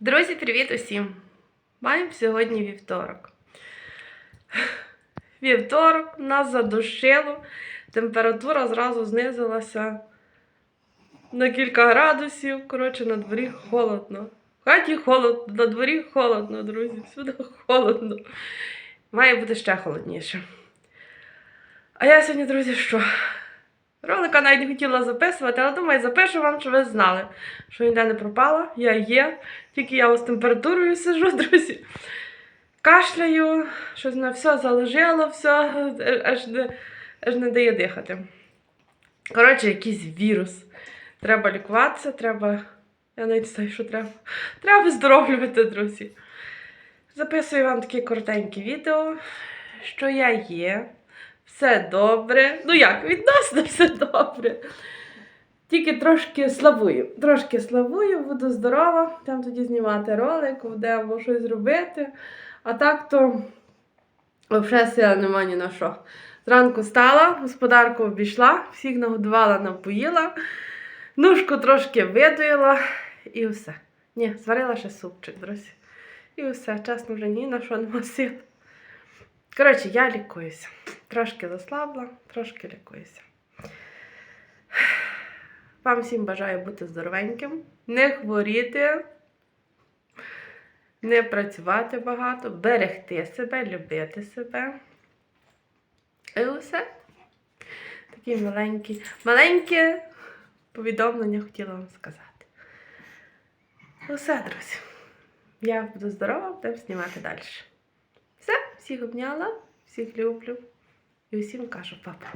Друзі, привіт усім! Маємо сьогодні вівторок. Вівторок нас задушило, температура зразу знизилася на кілька градусів. Коротше, на дворі холодно. В хаті холодно, на дворі холодно, друзі, всюди холодно. Має бути ще холодніше. А я сьогодні, друзі, що? Ролика навіть не хотіла записувати, але думаю, запишу вам, щоб ви знали, що ніде не пропала. Я є. Тільки я з температурою сижу, друзі. Кашляю, щось на все заложило, все, аж не, аж не дає дихати. Коротше, якийсь вірус. Треба лікуватися, треба. Я навіть знаю, що треба. Треба виздоровлювати, друзі. Записую вам такі коротенькі відео, що я є. Все добре. Ну як, відносно все добре. Тільки трошки славую. Трошки славую, буду здорова. Там тоді знімати ролик, де або щось робити. А так то взагалі сила нема ні на що. Зранку стала, господарку обійшла, всіх нагодувала, напоїла, ножку трошки видоїла і все. Ні, зварила ще супчик, друзі. І все, чесно, вже ні на що нема сил. Коротше, я лікуюся. Трошки заслабла, трошки лікуюся. Вам всім бажаю бути здоровеньким, не хворіти, не працювати багато, берегти себе, любити себе. І усе. Такі маленькі, маленьке повідомлення хотіла вам сказати. Усе, друзі. Я буду здорова, будемо знімати далі. Все, всіх обняла, всіх люблю і усім кажу папа.